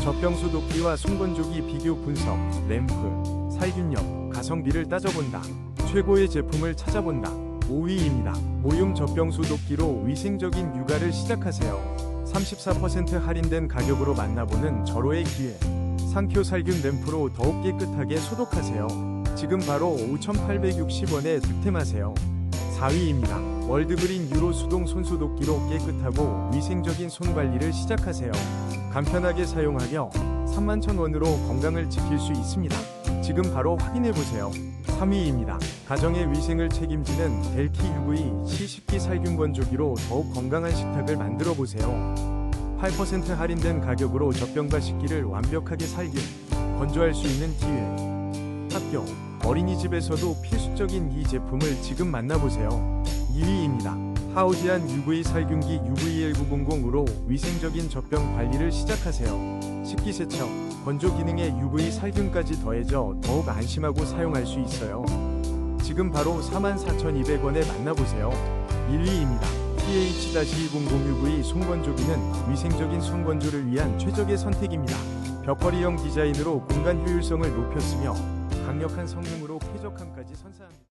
젖병수 도끼와 송건조기 비교 분석, 램프, 살균력, 가성비를 따져본다. 최고의 제품을 찾아본다. 5위입니다. 모용 젖병수 도끼로 위생적인 육아를 시작하세요. 34% 할인된 가격으로 만나보는 절호의 기회. 상표 살균 램프로 더욱 깨끗하게 소독하세요. 지금 바로 5,860원에 득템하세요. 4위입니다. 월드그린 유로 수동 손소독기로 깨끗하고 위생적인 손 관리를 시작하세요. 간편하게 사용하며 31,000원으로 건강을 지킬 수 있습니다. 지금 바로 확인해 보세요. 3위입니다. 가정의 위생을 책임지는 델키 UV 시식기 살균 건조기로 더욱 건강한 식탁을 만들어 보세요. 8% 할인된 가격으로 젖병과 식기를 완벽하게 살균, 건조할 수 있는 기회. 학교, 어린이집에서도 필수적인 이 제품을 지금 만나보세요. 2위입니다. 하우지안 UV 살균기 UV1900으로 위생적인 젖병 관리를 시작하세요. 식기세척, 건조 기능에 UV 살균까지 더해져 더욱 안심하고 사용할 수 있어요. 지금 바로 44,200원에 만나보세요. 1위입니다. TH-100UV 손건조기는 위생적인 손건조를 위한 최적의 선택입니다. 벽걸이형 디자인으로 공간 효율성을 높였으며 강력한 성능으로 쾌적함까지 선사합니다.